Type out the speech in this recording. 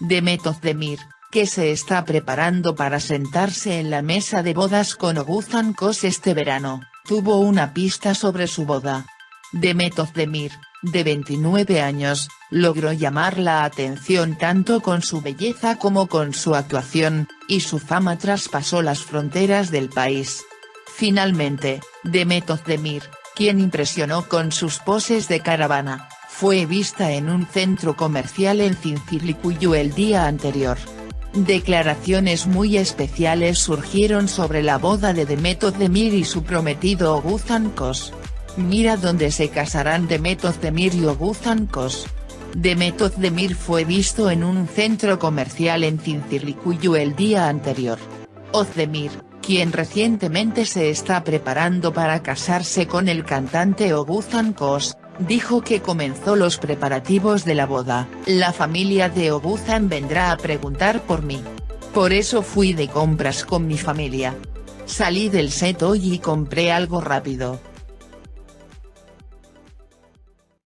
Demet Özdemir, que se está preparando para sentarse en la mesa de bodas con Oguzhan Kos este verano, tuvo una pista sobre su boda. Demet Özdemir, de 29 años, logró llamar la atención tanto con su belleza como con su actuación, y su fama traspasó las fronteras del país. Finalmente, Demet Özdemir, quien impresionó con sus poses de caravana, fue vista en un centro comercial en Cincirlikuyu el día anterior. Declaraciones muy especiales surgieron sobre la boda de Demet Özdemir y su prometido Oguzhan Kos. Mira dónde se casarán Demet Özdemir y Oguzhan Kos. Demet Özdemir fue visto en un centro comercial en Cincirlikuyu el día anterior. Özdemir, quien recientemente se está preparando para casarse con el cantante Oguzhan Kos, dijo que comenzó los preparativos de la boda. La familia de Oguzhan vendrá a preguntar por mí. Por eso fui de compras con mi familia. Salí del set hoy y compré algo rápido.